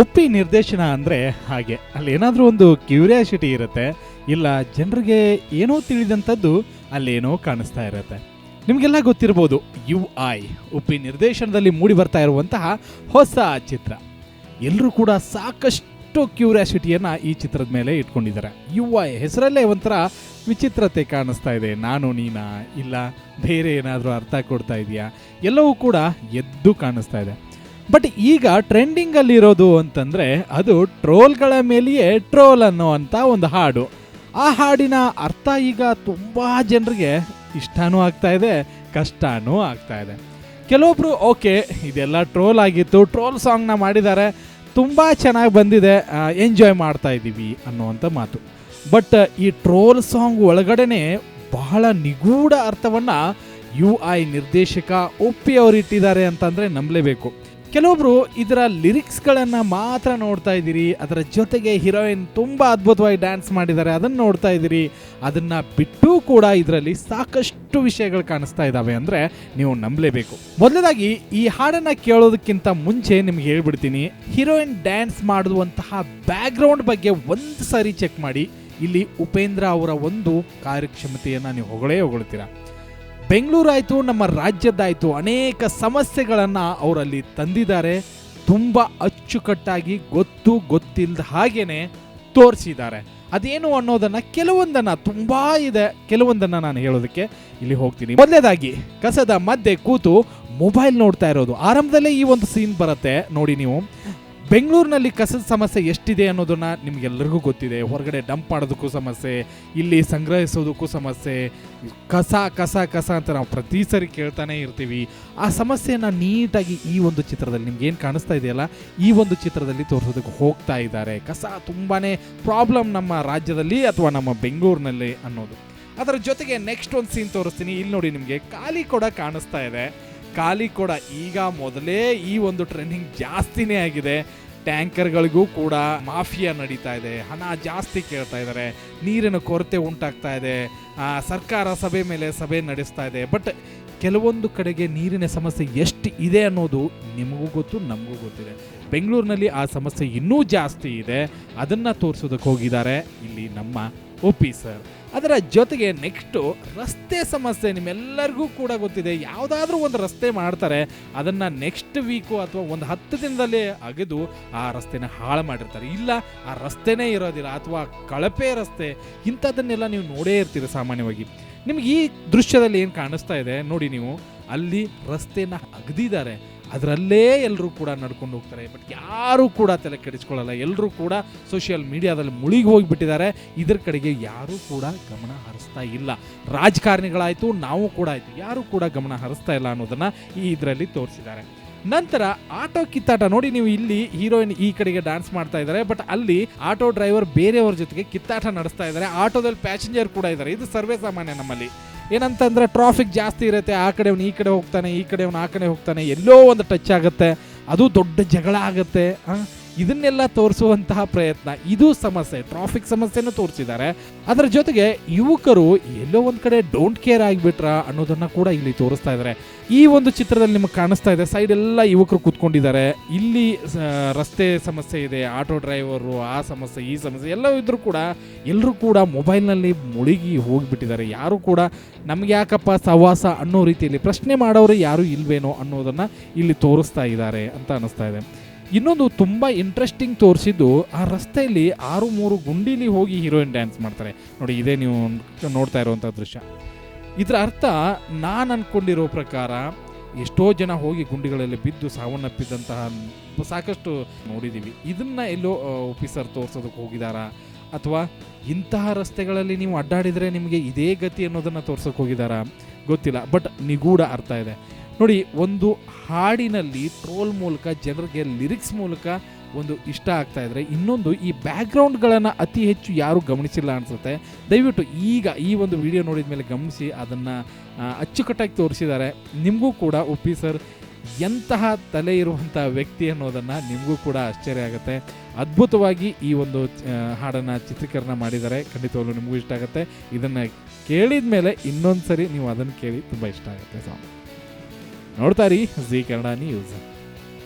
ಒಪ್ಪಿ ನಿರ್ದೇಶನ ಅಂದರೆ ಹಾಗೆ. ಅಲ್ಲಿ ಏನಾದರೂ ಒಂದು ಕ್ಯೂರಿಯಾಸಿಟಿ ಇರುತ್ತೆ, ಇಲ್ಲ ಜನರಿಗೆ ಏನೋ ತಿಳಿದಂಥದ್ದು ಅಲ್ಲೇನೋ ಕಾಣಿಸ್ತಾ ಇರುತ್ತೆ. ನಿಮಗೆಲ್ಲ ಗೊತ್ತಿರ್ಬೋದು, ಯು ಐ, ಉಪ್ಪಿ ನಿರ್ದೇಶನದಲ್ಲಿ ಮೂಡಿ ಬರ್ತಾ ಇರುವಂತಹ ಹೊಸ ಚಿತ್ರ. ಎಲ್ಲರೂ ಕೂಡ ಸಾಕಷ್ಟು ಕ್ಯೂರಿಯಾಸಿಟಿಯನ್ನು ಈ ಚಿತ್ರದ ಮೇಲೆ ಇಟ್ಕೊಂಡಿದ್ದಾರೆ. ಯು ಐ ಹೆಸರಲ್ಲೇ ಒಂಥರ ವಿಚಿತ್ರತೆ ಕಾಣಿಸ್ತಾ ಇದೆ. ನಾನು, ನೀನಾ, ಇಲ್ಲ, ಬೇರೆ ಏನಾದರೂ ಅರ್ಥ ಕೊಡ್ತಾ ಇದೆಯಾ? ಎಲ್ಲವೂ ಕೂಡ ಎದ್ದು ಕಾಣಿಸ್ತಾ ಇದೆ. ಬಟ್ ಈಗ ಟ್ರೆಂಡಿಂಗಲ್ಲಿರೋದು ಅಂತಂದರೆ ಅದು ಟ್ರೋಲ್ಗಳ ಮೇಲೆಯೇ ಟ್ರೋಲ್ ಅನ್ನೋ ಅಂತ ಒಂದು ಹಾಡು. ಆ ಹಾಡಿನ ಅರ್ಥ ಈಗ ತುಂಬ ಜನರಿಗೆ ಇಷ್ಟನೂ ಆಗ್ತಾ ಇದೆ, ಕಷ್ಟನೂ ಆಗ್ತಾ ಇದೆ. ಕೆಲವೊಬ್ರು, ಓಕೆ, ಇದೆಲ್ಲ ಟ್ರೋಲ್ ಆಗಿತ್ತು ಟ್ರೋಲ್ ಸಾಂಗ್ನ ಮಾಡಿದ್ದಾರೆ, ತುಂಬ ಚೆನ್ನಾಗಿ ಬಂದಿದೆ ಎಂಜಾಯ್ ಮಾಡ್ತಾ ಇದ್ದೀವಿ ಅನ್ನುವಂಥ ಮಾತು. ಬಟ್ ಈ ಟ್ರೋಲ್ ಸಾಂಗ್ ಒಳಗಡೆನೆ ಬಹಳ ನಿಗೂಢ ಅರ್ಥವನ್ನು ಯು ಐ ನಿರ್ದೇಶಕ ಒಪ್ಪಿ ಅವರು ಇಟ್ಟಿದ್ದಾರೆ ಅಂತಂದರೆ ನಂಬಲೇಬೇಕು. ಕೆಲವೊಬ್ರು ಇದರ ಲಿರಿಕ್ಸ್ಗಳನ್ನು ಮಾತ್ರ ನೋಡ್ತಾ ಇದ್ದೀರಿ, ಅದರ ಜೊತೆಗೆ ಹೀರೋಯಿನ್ ತುಂಬ ಅದ್ಭುತವಾಗಿ ಡ್ಯಾನ್ಸ್ ಮಾಡಿದ್ದಾರೆ, ಅದನ್ನು ನೋಡ್ತಾ ಇದ್ದೀರಿ. ಅದನ್ನು ಬಿಟ್ಟು ಕೂಡ ಇದರಲ್ಲಿ ಸಾಕಷ್ಟು ವಿಷಯಗಳು ಕಾಣಿಸ್ತಾ ಇದ್ದಾವೆ ಅಂದರೆ ನೀವು ನಂಬಲೇಬೇಕು. ಮೊದಲದಾಗಿ ಈ ಹಾಡನ್ನು ಕೇಳೋದಕ್ಕಿಂತ ಮುಂಚೆ ನಿಮ್ಗೆ ಹೇಳ್ಬಿಡ್ತೀನಿ, ಹೀರೋಯಿನ್ ಡ್ಯಾನ್ಸ್ ಮಾಡುವಂತಹ ಬ್ಯಾಕ್ಗ್ರೌಂಡ್ ಬಗ್ಗೆ ಒಂದು ಸಾರಿ ಚೆಕ್ ಮಾಡಿ. ಇಲ್ಲಿ ಉಪೇಂದ್ರ ಅವರ ಒಂದು ಕಾರ್ಯಕ್ಷಮತೆಯನ್ನು ನೀವು ಹೊಗಳೇ ಹೊಗಳ್ತೀರಾ. ಬೆಂಗಳೂರಾಯಿತು, ನಮ್ಮ ರಾಜ್ಯದ್ದಾಯಿತು, ಅನೇಕ ಸಮಸ್ಯೆಗಳನ್ನು ಅವರಲ್ಲಿ ತಂದಿದ್ದಾರೆ. ತುಂಬ ಅಚ್ಚುಕಟ್ಟಾಗಿ ಗೊತ್ತು ಗೊತ್ತಿಲ್ಲದ ಹಾಗೇ ತೋರಿಸಿದ್ದಾರೆ. ಅದೇನು ಅನ್ನೋದನ್ನು ಕೆಲವೊಂದನ್ನು ತುಂಬ ಇದೆ, ಕೆಲವೊಂದನ್ನು ನಾನು ಹೇಳೋದಕ್ಕೆ ಇಲ್ಲಿ ಹೋಗ್ತೀನಿ. ಮೊದಲೇದಾಗಿ, ಕಸದ ಮಧ್ಯೆ ಕೂತು ಮೊಬೈಲ್ ನೋಡ್ತಾ ಇರೋದು. ಆರಂಭದಲ್ಲೇ ಈ ಒಂದು ಸೀನ್ ಬರುತ್ತೆ. ನೋಡಿ ನೀವು. ಬೆಂಗಳೂರಿನಲ್ಲಿ ಕಸದ ಸಮಸ್ಯೆ ಎಷ್ಟಿದೆ ಅನ್ನೋದನ್ನು ನಿಮಗೆಲ್ಲರಿಗೂ ಗೊತ್ತಿದೆ. ಹೊರಗಡೆ ಡಂಪ್ ಮಾಡೋದಕ್ಕೂ ಸಮಸ್ಯೆ, ಇಲ್ಲಿ ಸಂಗ್ರಹಿಸೋದಕ್ಕೂ ಸಮಸ್ಯೆ, ಕಸ ಕಸ ಕಸ ಅಂತ ನಾವು ಪ್ರತಿ ಸರಿ ಕೇಳ್ತಾನೆ ಇರ್ತೀವಿ. ಆ ಸಮಸ್ಯೆನ ನೀಟಾಗಿ ಈ ಒಂದು ಚಿತ್ರದಲ್ಲಿ ನಿಮ್ಗೆ ಏನು ಕಾಣಿಸ್ತಾ ಇದೆಯಲ್ಲ ಈ ಒಂದು ಚಿತ್ರದಲ್ಲಿ ತೋರಿಸೋದಕ್ಕೆ ಹೋಗ್ತಾ ಇದ್ದಾರೆ. ಕಸ ತುಂಬಾ ಪ್ರಾಬ್ಲಮ್ ನಮ್ಮ ರಾಜ್ಯದಲ್ಲಿ ಅಥವಾ ನಮ್ಮ ಬೆಂಗಳೂರಿನಲ್ಲಿ ಅನ್ನೋದು. ಅದರ ಜೊತೆಗೆ ನೆಕ್ಸ್ಟ್ ಒಂದು ಸೀನ್ ತೋರಿಸ್ತೀನಿ. ಇಲ್ಲಿ ನೋಡಿ ನಿಮಗೆ ಖಾಲಿ ಕೊಡ ಕಾಣಿಸ್ತಾ ಇದೆ. ಖಾಲಿ ಕೂಡ. ಈಗ ಮೊದಲೇ ಈ ಒಂದು ಟ್ರೆಂಡಿಂಗ್ ಜಾಸ್ತಿನೇ ಆಗಿದೆ. ಟ್ಯಾಂಕರ್ಗಳಿಗೂ ಕೂಡ ಮಾಫಿಯಾ ನಡೀತಾ ಇದೆ. ಹಣ ಜಾಸ್ತಿ ಕೇಳ್ತಾ ಇದ್ದಾರೆ ನೀರಿನ ಕೊರತೆ ಉಂಟಾಗ್ತಾ ಇದೆ. ಸರ್ಕಾರ ಸಭೆ ಮೇಲೆ ಸಭೆ ನಡೆಸ್ತಾ ಇದೆ. ಬಟ್ ಕೆಲವೊಂದು ಕಡೆಗೆ ನೀರಿನ ಸಮಸ್ಯೆ ಎಷ್ಟು ಇದೆ ಅನ್ನೋದು ನಿಮಗೂ ಗೊತ್ತು, ನಮಗೂ ಗೊತ್ತಿದೆ. ಬೆಂಗಳೂರಿನಲ್ಲಿ ಆ ಸಮಸ್ಯೆ ಇನ್ನೂ ಜಾಸ್ತಿ ಇದೆ. ಅದನ್ನು ತೋರಿಸೋದಕ್ಕೆ ಹೋಗಿದ್ದಾರೆ. ಇಲ್ಲಿ ನಮ್ಮ ಒಪಿ ಸರ್ ಅದರ ಜೊತೆಗೆ ನೆಕ್ಸ್ಟು ರಸ್ತೆ ಸಮಸ್ಯೆ ನಿಮ್ಮೆಲ್ಲರಿಗೂ ಕೂಡ ಗೊತ್ತಿದೆ. ಯಾವುದಾದ್ರೂ ಒಂದು ರಸ್ತೆ ಮಾಡ್ತಾರೆ, ಅದನ್ನು ನೆಕ್ಸ್ಟ್ ವೀಕು ಅಥವಾ ಒಂದು ಹತ್ತು ದಿನದಲ್ಲೇ ಅಗೆದು ಆ ರಸ್ತೆನ ಹಾಳು ಮಾಡಿರ್ತಾರೆ. ಇಲ್ಲ, ಆ ರಸ್ತೆನೇ ಇರೋದಿಲ್ಲ ಅಥವಾ ಕಳಪೆ ರಸ್ತೆ ಇಂಥದ್ದನ್ನೆಲ್ಲ ನೀವು ನೋಡೇ ಇರ್ತೀರಿ ಸಾಮಾನ್ಯವಾಗಿ. ನಿಮ್ಗೆ ಈ ದೃಶ್ಯದಲ್ಲಿ ಏನು ಕಾಣಿಸ್ತಾ ಇದೆ, ನೋಡಿ ನೀವು. ಅಲ್ಲಿ ರಸ್ತೆನ ಅಗದಿದ್ದಾರೆ. ಅದರಲ್ಲೇ ಎಲ್ಲರೂ ಕೂಡ ನಡ್ಕೊಂಡು ಹೋಗ್ತಾರೆ. ಬಟ್ ಯಾರೂ ಕೂಡ ತಲೆ ಕೆಡಿಸ್ಕೊಳ್ಳಲ್ಲ. ಎಲ್ಲರೂ ಕೂಡ ಸೋಷಿಯಲ್ ಮೀಡಿಯಾದಲ್ಲಿ ಮುಳುಗಿ ಹೋಗಿಬಿಟ್ಟಿದ್ದಾರೆ. ಇದ್ರ ಕಡೆಗೆ ಯಾರೂ ಕೂಡ ಗಮನ ಹರಿಸ್ತಾ ಇಲ್ಲ. ರಾಜಕಾರಣಿಗಳಾಯಿತು, ನಾವು ಕೂಡ ಆಯಿತು. ಯಾರೂ ಕೂಡ ಗಮನ ಹರಿಸ್ತಾ ಇಲ್ಲ ಅನ್ನೋದನ್ನು ಈ ಇದರಲ್ಲಿ ತೋರಿಸಿದ್ದಾರೆ. ನಂತರ ಆಟೋ ಕಿತ್ತಾಟ ನೋಡಿ ನೀವು ಇಲ್ಲಿ ಹೀರೋಯಿನ್ ಈ ಕಡೆಗೆ ಡ್ಯಾನ್ಸ್ ಮಾಡ್ತಾ ಇದ್ದಾರೆ. ಬಟ್ ಅಲ್ಲಿ ಆಟೋ ಡ್ರೈವರ್ ಬೇರೆಯವ್ರ ಜೊತೆಗೆ ಕಿತ್ತಾಟ ನಡೆಸ್ತಾ ಇದ್ದಾರೆ. ಆಟೋದಲ್ಲಿ ಪ್ಯಾಸೆಂಜರ್ ಕೂಡ ಇದ್ದಾರೆ. ಇದು ಸರ್ವೇ ಸಾಮಾನ್ಯ ನಮ್ಮಲ್ಲಿ. ಏನಂತಂದ್ರೆ ಟ್ರಾಫಿಕ್ ಜಾಸ್ತಿ ಇರುತ್ತೆ ಆ ಕಡೆ ಅವ್ನು ಈ ಕಡೆ ಹೋಗ್ತಾನೆ ಈ ಕಡೆ ಅವ್ನು ಆ ಕಡೆ ಹೋಗ್ತಾನೆ ಎಲ್ಲೋ ಒಂದು ಟಚ್ ಆಗುತ್ತೆ. ಅದು ದೊಡ್ಡ ಜಗಳ ಆಗುತ್ತೆ ಆ, ಇದನ್ನೆಲ್ಲ ತೋರಿಸುವಂತಹ ಪ್ರಯತ್ನ, ಇದು ಸಮಸ್ಯೆ ಟ್ರಾಫಿಕ್ ಸಮಸ್ಯೆನೂ ತೋರಿಸಿದ್ದಾರೆ. ಅದರ ಜೊತೆಗೆ ಯುವಕರು ಎಲ್ಲೋ ಒಂದ್ ಕಡೆ ಡೋಂಟ್ ಕೇರ್ ಆಗಿಬಿಟ್ರ ಅನ್ನೋದನ್ನ ಕೂಡ ಇಲ್ಲಿ ತೋರಿಸ್ತಾ ಇದ್ದಾರೆ. ಈ ಒಂದು ಚಿತ್ರದಲ್ಲಿ ನಿಮಗೆ ಕಾಣಿಸ್ತಾ ಇದೆ ಸೈಡ್ ಎಲ್ಲ ಯುವಕರು ಕೂತ್ಕೊಂಡಿದ್ದಾರೆ. ಇಲ್ಲಿ ರಸ್ತೆ ಸಮಸ್ಯೆ ಇದೆ, ಆಟೋ ಡ್ರೈವರು, ಆ ಸಮಸ್ಯೆ, ಈ ಸಮಸ್ಯೆ, ಎಲ್ಲ ಇದ್ರೂ ಕೂಡ ಎಲ್ಲರೂ ಕೂಡ ಮೊಬೈಲ್ನಲ್ಲಿ ಮುಳುಗಿ ಹೋಗಿಬಿಟ್ಟಿದ್ದಾರೆ. ಯಾರು ಕೂಡ ನಮ್ಗೆ ಯಾಕಪ್ಪ ಸಹವಾಸ ಅನ್ನೋ ರೀತಿಯಲ್ಲಿ ಪ್ರಶ್ನೆ ಮಾಡೋರು ಯಾರು ಇಲ್ವೇನೋ ಅನ್ನೋದನ್ನ ಇಲ್ಲಿ ತೋರಿಸ್ತಾ ಇದ್ದಾರೆ ಅಂತ ಅನಿಸ್ತಾ ಇದೆ. ಇನ್ನೊಂದು ತುಂಬ ಇಂಟ್ರೆಸ್ಟಿಂಗ್ ತೋರಿಸಿದ್ದು, ಆ ರಸ್ತೆಯಲ್ಲಿ ಆರು ಮೂರು ಗುಂಡಿಲಿ ಹೋಗಿ ಹೀರೋಯಿನ್ ಡ್ಯಾನ್ಸ್ ಮಾಡ್ತಾರೆ. ನೋಡಿ, ಇದೇ ನೀವು ನೋಡ್ತಾ ಇರುವಂಥ ದೃಶ್ಯ. ಇದರ ಅರ್ಥ, ನಾನು ಅನ್ಕೊಂಡಿರೋ ಪ್ರಕಾರ ಎಷ್ಟೋ ಜನ ಹೋಗಿ ಗುಂಡಿಗಳಲ್ಲಿ ಬಿದ್ದು ಸಾವನ್ನಪ್ಪಿದ್ದಂತಹ ಸಾಕಷ್ಟು ನೋಡಿದ್ದೀವಿ ಇದನ್ನ ಎಲ್ಲೋ ಆಫೀಸರ್ ತೋರಿಸೋದಕ್ಕೆ ಹೋಗಿದ್ದಾರಾ ಅಥವಾ ಇಂತಹ ರಸ್ತೆಗಳಲ್ಲಿ ನೀವು ಅಡ್ಡಾಡಿದರೆ ನಿಮಗೆ ಇದೇ ಗತಿ ಅನ್ನೋದನ್ನು ತೋರ್ಸೋಕೆ ಹೋಗಿದ್ದಾರಾ ಗೊತ್ತಿಲ್ಲ. ಬಟ್ ನಿಗೂಢ ಅರ್ಥ ಇದೆ. ನೋಡಿ, ಒಂದು ಹಾಡಿನಲ್ಲಿ ಟ್ರೋಲ್ ಮೂಲಕ, ಜನರಿಗೆ ಲಿರಿಕ್ಸ್ ಮೂಲಕ ಒಂದು ಇಷ್ಟ ಆಗ್ತಾ ಇದ್ರೆ, ಇನ್ನೊಂದು ಈ ಬ್ಯಾಕ್ಗ್ರೌಂಡ್ಗಳನ್ನು ಅತಿ ಹೆಚ್ಚು ಯಾರು ಗಮನಿಸಿಲ್ಲ ಅನಿಸುತ್ತೆ. ದಯವಿಟ್ಟು ಈಗ ಈ ಒಂದು ವಿಡಿಯೋ ನೋಡಿದ ಮೇಲೆ ಗಮನಿಸಿ, ಅದನ್ನು ಅಚ್ಚುಕಟ್ಟಾಗಿ ತೋರಿಸಿದ್ದಾರೆ. ನಿಮಗೂ ಕೂಡ, ಉಪ್ಪಿ ಸರ್, ಎಂತಹ ತಲೆ ಇರುವಂಥ ವ್ಯಕ್ತಿ ಅನ್ನೋದನ್ನು ನಿಮಗೂ ಕೂಡ ಆಶ್ಚರ್ಯ ಆಗುತ್ತೆ. ಅದ್ಭುತವಾಗಿ ಈ ಒಂದು ಹಾಡನ್ನು ಚಿತ್ರೀಕರಣ ಮಾಡಿದ್ದಾರೆ. ಖಂಡಿತವಾಗ್ಲೂ ನಿಮಗೂ ಇಷ್ಟ ಆಗುತ್ತೆ. ಇದನ್ನು ಕೇಳಿದ ಮೇಲೆ ಇನ್ನೊಂದು ಸರಿ ನೀವು ಅದನ್ನು ಕೇಳಿ ತುಂಬ ಇಷ್ಟ ಆಗುತ್ತೆ. ಸಾಂಗ್ ನೋಡ್ತಾ ಇರಿ ಜಿ ಕನ್ನಡ ನ್ಯೂಸ್